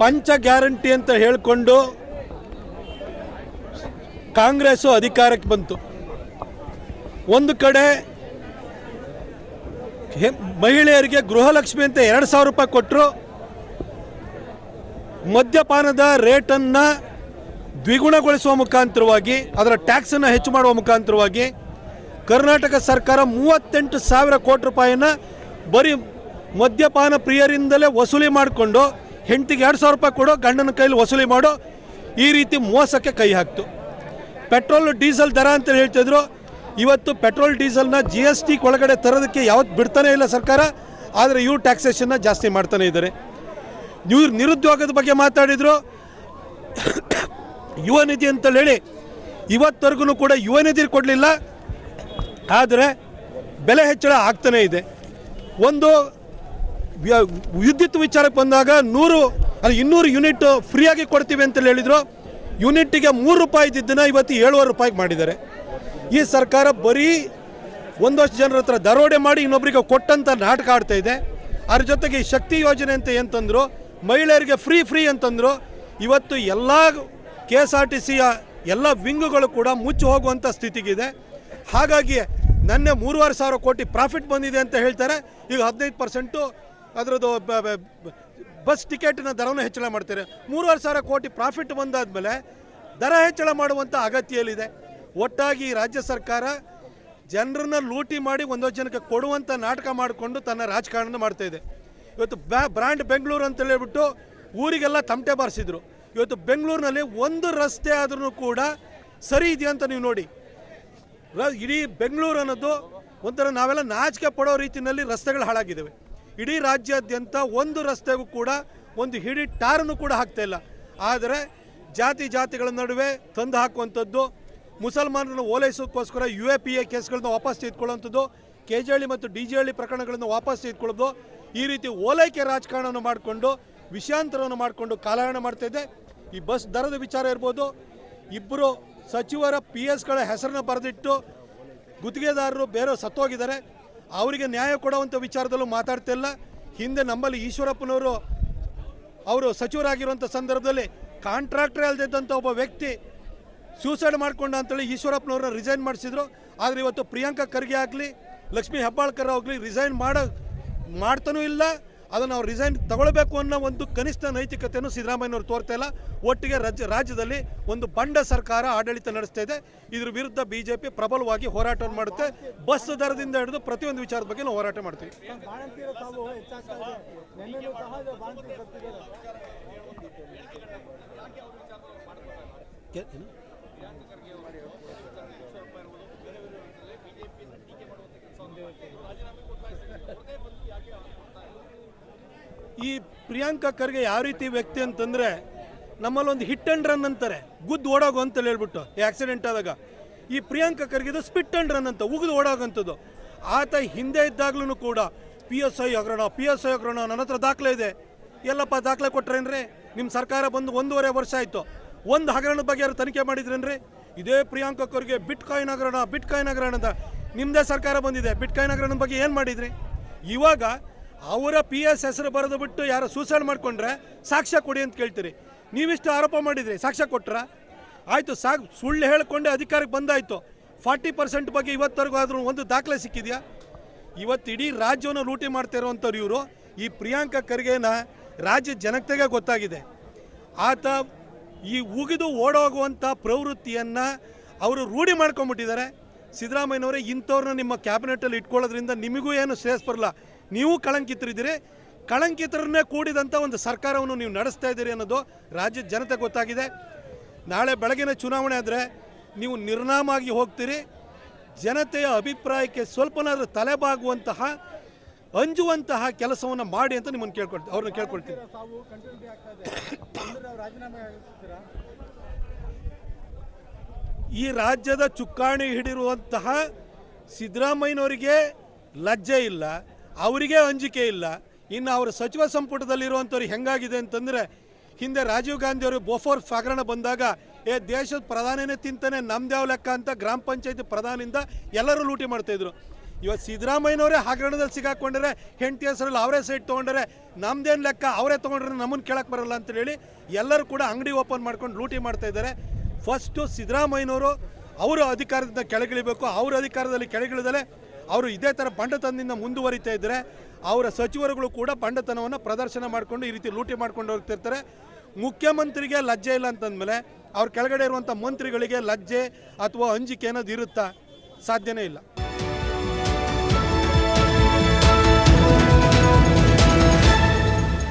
ಪಂಚ ಗ್ಯಾರಂಟಿ ಅಂತ ಹೇಳಿಕೊಂಡು ಕಾಂಗ್ರೆಸ್ಸು ಅಧಿಕಾರಕ್ಕೆ ಬಂತು. ಒಂದು ಕಡೆ ಮಹಿಳೆಯರಿಗೆ ಗೃಹಲಕ್ಷ್ಮಿ ಅಂತ ಎರಡು ಸಾವಿರ ರೂಪಾಯಿ ಕೊಟ್ಟರು ಮದ್ಯಪಾನದ ರೇಟನ್ನು ದ್ವಿಗುಣಗೊಳಿಸುವ ಮುಖಾಂತರವಾಗಿ, ಅದರ ಟ್ಯಾಕ್ಸನ್ನು ಹೆಚ್ಚು ಮಾಡುವ ಮುಖಾಂತರವಾಗಿ ಕರ್ನಾಟಕ ಸರ್ಕಾರ ಮೂವತ್ತೆಂಟು ಸಾವಿರ ಕೋಟಿ ರೂಪಾಯಿನ ಬರೀ ಮದ್ಯಪಾನ ಪ್ರಿಯರಿಂದಲೇ ವಸೂಲಿ ಮಾಡಿಕೊಂಡು ಹೆಂಡತಿಗೆ ಎರಡು ಸಾವಿರ ರೂಪಾಯಿ ಕೊಡೋ, ಗಂಡನ ಕೈಲಿ ವಸೂಲಿ ಮಾಡೋ. ಈ ರೀತಿ ಮೋಸಕ್ಕೆ ಕೈ ಹಾಕ್ತು. ಪೆಟ್ರೋಲ್, ಡೀಸೆಲ್ ದರ ಅಂತ ಹೇಳ್ತಿದ್ರು. ಇವತ್ತು ಪೆಟ್ರೋಲ್, ಡೀಸೆಲ್ನ ಜಿ ಎಸ್ ಟಿ ಒಳಗಡೆ ತರೋದಕ್ಕೆ ಯಾವತ್ತು ಬಿಡ್ತಾನೆ ಇಲ್ಲ ಸರ್ಕಾರ. ಆದರೆ ಇವ್ರು ಟ್ಯಾಕ್ಸೇಷನ್ನ ಜಾಸ್ತಿ ಮಾಡ್ತಾನೆ ಇದ್ದಾರೆ. ಇವ್ರು ನಿರುದ್ಯೋಗದ ಬಗ್ಗೆ ಮಾತಾಡಿದರು. ಯುವ ನಿಧಿ ಅಂತ ಹೇಳಿ ಇವತ್ತರೆಗೂ ಕೂಡ ಯುವ ನಿಧಿ ಕೊಡಲಿಲ್ಲ. ಆದರೆ ಬೆಲೆ ಹೆಚ್ಚಳ ಆಗ್ತಾನೇ ಇದೆ. ಒಂದು ವಿದ್ಯುತ್ ವಿಚಾರಕ್ಕೆ ಬಂದಾಗ ನೂರು, ಅಲ್ಲ ಇನ್ನೂರು ಯೂನಿಟ್ ಫ್ರೀಯಾಗಿ ಕೊಡ್ತೀವಿ ಅಂತ ಹೇಳಿದ್ರು. ಯೂನಿಟ್ಟಿಗೆ ಮೂರು ರೂಪಾಯಿ ಇದ್ದಿದ್ದನ್ನು ಇವತ್ತು ಏಳುವರೆ ರೂಪಾಯಿಗೆ ಮಾಡಿದ್ದಾರೆ. ಈ ಸರ್ಕಾರ ಬರೀ ಒಂದಷ್ಟು ಜನರ ಹತ್ರ ದರೋಡೆ ಮಾಡಿ ಇನ್ನೊಬ್ಬರಿಗೆ ಕೊಟ್ಟಂತ ನಾಟಕ ಆಡ್ತಾ ಇದೆ. ಅದ್ರ ಜೊತೆಗೆ ಈ ಶಕ್ತಿ ಯೋಜನೆ ಅಂತ ಏನಂತಂದ್ರು ಮಹಿಳೆಯರಿಗೆ ಫ್ರೀ ಫ್ರೀ ಅಂತಂದ್ರು ಇವತ್ತು ಎಲ್ಲ ಕೆ ಎಸ್ ಆರ್ ಟಿ ಸಿಯ ಎಲ್ಲ ವಿಂಗುಗಳು ಕೂಡ ಮುಚ್ಚಿ ಹೋಗುವಂಥ ಸ್ಥಿತಿಗಿದೆ. ಹಾಗಾಗಿ ನನ್ನೆ ಮೂರುವರೆ ಸಾವಿರ ಕೋಟಿ ಪ್ರಾಫಿಟ್ ಬಂದಿದೆ ಅಂತ ಹೇಳ್ತಾರೆ. ಈಗ ಹದಿನೈದು ಪರ್ಸೆಂಟು ಅದರದ್ದು ಬಸ್ ಟಿಕೆಟ್ನ ದರವನ್ನು ಹೆಚ್ಚಳ ಮಾಡ್ತಾರೆ. ಮೂರುವರೆ ಸಾವಿರ ಕೋಟಿ ಪ್ರಾಫಿಟ್ ಬಂದಾದಮೇಲೆ ದರ ಹೆಚ್ಚಳ ಮಾಡುವಂಥ ಅಗತ್ಯಲ್ಲಿದೆ. ಒಟ್ಟಾಗಿ ರಾಜ್ಯ ಸರ್ಕಾರ ಜನರನ್ನ ಲೂಟಿ ಮಾಡಿ ಒಂದೊಂದು ಜನಕ್ಕೆ ಕೊಡುವಂಥ ನಾಟಕ ಮಾಡಿಕೊಂಡು ತನ್ನ ರಾಜಕಾರಣ ಮಾಡ್ತಾ ಇದೆ. ಇವತ್ತು ಬ್ಯಾ, ಬ್ರ್ಯಾಂಡ್ ಬೆಂಗಳೂರು ಅಂತ ಹೇಳ್ಬಿಟ್ಟು ಊರಿಗೆಲ್ಲ ತಮಟೆ ಬಾರಿಸಿದ್ರು. ಇವತ್ತು ಬೆಂಗಳೂರಿನಲ್ಲಿ ಒಂದು ರಸ್ತೆ ಆದ್ರೂ ಕೂಡ ಸರಿ ಇದೆಯಾ ಅಂತ ನೀವು ನೋಡಿ. ಇಡೀ ಬೆಂಗಳೂರು ಅನ್ನೋದು ಒಂಥರ ನಾವೆಲ್ಲ ನಾಚಿಕೆ ಪಡೋ ರೀತಿಯಲ್ಲಿ ರಸ್ತೆಗಳು ಹಾಳಾಗಿದ್ದಾವೆ. ಇಡೀ ರಾಜ್ಯಾದ್ಯಂತ ಒಂದು ರಸ್ತೆಗೂ ಕೂಡ ಒಂದು ಹಿಡಿ ಟಾರನ್ನು ಕೂಡ ಹಾಕ್ತಾ ಇಲ್ಲ. ಆದರೆ ಜಾತಿ ಜಾತಿಗಳ ನಡುವೆ ತಂದು ಹಾಕುವಂಥದ್ದು, ಮುಸಲ್ಮಾನರನ್ನು ಓಲೈಸೋಕ್ಕೋಸ್ಕರ ಯು ಎ ಪಿ ಎ ಕೇಸ್ಗಳನ್ನ ವಾಪಸ್ ತೆಗೆದುಕೊಳ್ಳುವಂಥದ್ದು ಕೆ ಜಿ ಹಳ್ಳಿ ಮತ್ತು ಡಿ ಜೆ ಹಳ್ಳಿ ಪ್ರಕರಣಗಳನ್ನು ವಾಪಸ್ ತೆಗೆದುಕೊಳ್ಳೋದು ಈ ರೀತಿ ಓಲೈಕೆ ರಾಜಕಾರಣವನ್ನು ಮಾಡಿಕೊಂಡು ವಿಷಯಾಂತರವನ್ನು ಮಾಡಿಕೊಂಡು ಕಾಲಹರಣ ಮಾಡ್ತಾ ಇದೆ. ಈ ಬಸ್ ದರದ ವಿಚಾರ ಇರ್ಬೋದು. ಇಬ್ಬರು ಸಚಿವರ ಪಿ ಎಸ್ಗಳ ಹೆಸರನ್ನ ಬರೆದಿಟ್ಟು ಗುತ್ತಿಗೆದಾರರು ಬೇರೆ ಸತ್ತೋಗಿದ್ದಾರೆ. ಅವರಿಗೆ ನ್ಯಾಯ ಕೊಡುವಂಥ ವಿಚಾರದಲ್ಲೂ ಮಾತಾಡ್ತಿಲ್ಲ ಹಿಂದೆ ನಮ್ಮಲ್ಲಿ ಈಶ್ವರಪ್ಪನವರು ಅವರು ಸಚಿವರಾಗಿರುವಂಥ ಸಂದರ್ಭದಲ್ಲಿ ಕಾಂಟ್ರಾಕ್ಟರ್ ಅಲ್ದಿದ್ದಂಥ ಒಬ್ಬ ವ್ಯಕ್ತಿ ಸೂಸೈಡ್ ಮಾಡಿಕೊಂಡ ಅಂತೇಳಿ ಈಶ್ವರಪ್ಪನವ್ರನ್ನ ರಿಸೈನ್ ಮಾಡಿಸಿದ್ರು. ಆದರೆ ಇವತ್ತು ಪ್ರಿಯಾಂಕಾ ಖರ್ಗೆ ಆಗಲಿ, ಲಕ್ಷ್ಮೀ ಹೆಬ್ಬಾಳ್ಕರ್ ಆಗಲಿ ರಿಸೈನ್ ಮಾಡೋ, ಮಾಡ್ತಾನೂ ಇಲ್ಲ. ಅದನ್ನು ಅವ್ರು ರಿಸೈನ್ ತಗೊಳ್ಬೇಕು ಅನ್ನೋ ಒಂದು ಕನಿಷ್ಠ ನೈತಿಕತೆಯನ್ನು ಸಿದ್ದರಾಮಯ್ಯನವರು ತೋರ್ತಾ ಇಲ್ಲ. ಒಟ್ಟಿಗೆ ರಾಜ್ಯ ರಾಜ್ಯದಲ್ಲಿ ಒಂದು ಬಂಡ ಸರ್ಕಾರ ಆಡಳಿತ ನಡೆಸ್ತಾ ಇದೆ. ಇದ್ರ ವಿರುದ್ಧ ಬಿ ಜೆ ಪಿ ಪ್ರಬಲವಾಗಿ ಹೋರಾಟವನ್ನು ಮಾಡುತ್ತೆ. ಬಸ್ ದರದಿಂದ ಹಿಡಿದು ಪ್ರತಿಯೊಂದು ವಿಚಾರದ ಬಗ್ಗೆ ನಾವು ಹೋರಾಟ ಮಾಡ್ತೀವಿ. ಈ ಪ್ರಿಯಾಂಕಾ ಖರ್ಗೆ ಯಾವ ರೀತಿ ವ್ಯಕ್ತಿ ಅಂತಂದ್ರೆ ನಮ್ಮಲ್ಲಿ ಒಂದು ಹಿಟ್ ಅಂಡ್ ರನ್ ಅಂತಾರೆ. ಗುದ್ದು ಓಡೋಗು ಅಂತ ಹೇಳ್ಬಿಟ್ಟು, ಈ ಆಕ್ಸಿಡೆಂಟ್ ಆದಾಗ. ಈ ಪ್ರಿಯಾಂಕಾ ಖರ್ಗೆದು ಸ್ಪಿಟ್ ಅಂಡ್ ರನ್ ಅಂತ, ಉಗಿದು ಓಡೋಗಂಥದ್ದು ಆತ ಹಿಂದೆ ಇದ್ದಾಗ್ಲೂ ಕೂಡ ಪಿ ಎಸ್ ಐ ಹಗರಣ ಪಿ ಎಸ್ ಐ ಹಗರಣ ನನ್ನ ಹತ್ರ ದಾಖಲೆ ಇದೆ. ಎಲ್ಲಪ್ಪ ದಾಖಲೆ ಕೊಟ್ರೇನ್ರಿ? ನಿಮ್ಮ ಸರ್ಕಾರ ಬಂದು ಒಂದೂವರೆ ವರ್ಷ ಆಯಿತು. ಒಂದು ಹಗರಣದ ಬಗ್ಗೆ ಯಾರು ತನಿಖೆ ಮಾಡಿದ್ರೇನ್ರಿ? ಇದೇ ಪ್ರಿಯಾಂಕಾ ಖರ್ಗೆ ಬಿಟ್ ಕಾಯಿನ್ ಹಗರಣ ಬಿಟ್ ಕಾಯಿನ್ ಹಗರಣ ಅಂತ. ನಿಮ್ಮದೇ ಸರ್ಕಾರ ಬಂದಿದೆ ಬಿಟ್ ಕಾಯಿನ್ ಹಗರಣದ ಬಗ್ಗೆ ಏನು ಮಾಡಿದ್ರಿ? ಇವಾಗ ಅವರ ಪಿ ಎಸ್ ಹೆಸರು ಬರೆದು ಬಿಟ್ಟು ಯಾರೋ ಸೂಸೈಡ್ ಮಾಡ್ಕೊಂಡ್ರೆ ಸಾಕ್ಷ್ಯ ಕೊಡಿ ಅಂತ ಕೇಳ್ತೀರಿ. ನೀವಿಷ್ಟು ಆರೋಪ ಮಾಡಿದ್ರಿ, ಸಾಕ್ಷ್ಯ ಕೊಟ್ರ? ಆಯಿತು, ಸಾಕ್, ಸುಳ್ಳು ಹೇಳ್ಕೊಂಡೆ ಅಧಿಕಾರಕ್ಕೆ ಬಂದಾಯಿತು. ಫಾರ್ಟಿ ಪರ್ಸೆಂಟ್ ಬಗ್ಗೆ ಇವತ್ತರೆಗೂ ಆದರೂ ಒಂದು ದಾಖಲೆ ಸಿಕ್ಕಿದೆಯಾ? ಇವತ್ತು ಇಡೀ ರಾಜ್ಯವನ್ನು ಲೂಟಿ ಮಾಡ್ತಾ ಇರುವಂಥವ್ರು ಇವರು. ಈ ಪ್ರಿಯಾಂಕಾ ಖರ್ಗೆನ ರಾಜ್ಯ ಜನತೆಗೆ ಗೊತ್ತಾಗಿದೆ. ಆತ ಈ ಉಗಿದು ಓಡೋಗುವಂಥ ಪ್ರವೃತ್ತಿಯನ್ನು ಅವರು ರೂಢಿ ಮಾಡ್ಕೊಂಬಿಟ್ಟಿದ್ದಾರೆ ಸಿದ್ದರಾಮಯ್ಯನವರೇ ಇಂಥವ್ರನ್ನ ನಿಮ್ಮ ಕ್ಯಾಬಿನೆಟಲ್ಲಿ ಇಟ್ಕೊಳ್ಳೋದ್ರಿಂದ ನಿಮಗೂ ಏನು ಶ್ರೇಯಸ್ ಬರಲ್ಲ. ನೀವು ಕಳಂಕಿತರಿದ್ದೀರಿ. ಕಳಂಕಿತರನ್ನೇ ಕೂಡಿದಂಥ ಒಂದು ಸರ್ಕಾರವನ್ನು ನೀವು ನಡೆಸ್ತಾ ಇದ್ದೀರಿ ಅನ್ನೋದು ರಾಜ್ಯದ ಜನತೆ ಗೊತ್ತಾಗಿದೆ. ನಾಳೆ ಬೆಳಗಿನ ಚುನಾವಣೆ ಆದರೆ ನೀವು ನಿರ್ನಾಮ ಆಗಿ ಹೋಗ್ತೀರಿ. ಜನತೆಯ ಅಭಿಪ್ರಾಯಕ್ಕೆ ಸ್ವಲ್ಪನಾದರೂ ತಲೆಬಾಗುವಂತಹ, ಅಂಜುವಂತಹ ಕೆಲಸವನ್ನು ಮಾಡಿ ಅಂತ ನಿಮ್ಮನ್ನು ಕೇಳ್ಕೊಳ್ತೀವಿ ಅವ್ರನ್ನ ಕೇಳ್ಕೊಳ್ತೀವಿ ಈ ರಾಜ್ಯದ ಚುಕ್ಕಾಣಿ ಹಿಡಿರುವಂತಹ ಸಿದ್ದರಾಮಯ್ಯನವರಿಗೆ ಲಜ್ಜೆ ಇಲ್ಲ. ಅವರಿಗೆ ಅಂಜಿಕೆ ಇಲ್ಲ. ಇನ್ನು ಅವರ ಸಚಿವ ಸಂಪುಟದಲ್ಲಿರುವಂಥವ್ರು ಹೆಂಗಾಗಿದೆ ಅಂತಂದರೆ, ಹಿಂದೆ ರಾಜೀವ್ ಗಾಂಧಿ ಅವರು ಬೋಫೋರ್ ಹಗರಣ ಬಂದಾಗ, ಏ, ದೇಶದ ಪ್ರಧಾನಿನೇ ತಿಂತಾನೆ ನಮ್ದ್ಯಾವ ಲೆಕ್ಕ ಅಂತ ಗ್ರಾಮ ಪಂಚಾಯತಿ ಪ್ರಧಾನಿಂದ ಎಲ್ಲರೂ ಲೂಟಿ ಮಾಡ್ತಾಯಿದ್ರು ಇವತ್ತು ಸಿದ್ದರಾಮಯ್ಯನವರೇ ಹಗರಣದಲ್ಲಿ ಸಿಗಾಕೊಂಡ್ರೆ ಹೆಂಡತಿ ಹೆಸರಲ್ಲಿ ಅವರೇ ಸೈಟ್ ತೊಗೊಂಡರೆ, ನಮ್ದೇನು ಲೆಕ್ಕ, ಅವರೇ ತೊಗೊಂಡ್ರೆ ನಮ್ಮನ್ನು ಕೇಳಕ್ಕೆ ಬರಲ್ಲ ಅಂತ ಹೇಳಿ ಎಲ್ಲರೂ ಕೂಡ ಅಂಗಡಿ ಓಪನ್ ಮಾಡ್ಕೊಂಡು ಲೂಟಿ ಮಾಡ್ತಾ ಇದ್ದಾರೆ. ಫಸ್ಟು ಸಿದ್ದರಾಮಯ್ಯನವರು, ಅವರು ಅಧಿಕಾರದಿಂದ ಕೆಳಗಿಳಿಬೇಕು, ಅವ್ರ ಅಧಿಕಾರದಲ್ಲಿ ಕೆಳಗಿಳಿದಲೆ ಅವರು ಇದೇ ಥರ ಬಂಡತನದಿಂದ ಮುಂದುವರಿತಾ ಇದ್ದರೆ ಅವರ ಸಚಿವರುಗಳು ಕೂಡ ಬಂಡತನವನ್ನು ಪ್ರದರ್ಶನ ಮಾಡಿಕೊಂಡು ಈ ರೀತಿ ಲೂಟಿ ಮಾಡ್ಕೊಂಡು ಹೋಗ್ತಿರ್ತಾರೆ. ಮುಖ್ಯಮಂತ್ರಿಗೆ ಲಜ್ಜೆ ಇಲ್ಲ ಅಂತಂದಮೇಲೆ ಅವ್ರ ಕೆಳಗಡೆ ಇರುವಂಥ ಮಂತ್ರಿಗಳಿಗೆ ಲಜ್ಜೆ ಅಥವಾ ಅಂಜಿಕೆ ಅನ್ನೋದು ಇರುತ್ತಾ? ಸಾಧ್ಯನೇ ಇಲ್ಲ.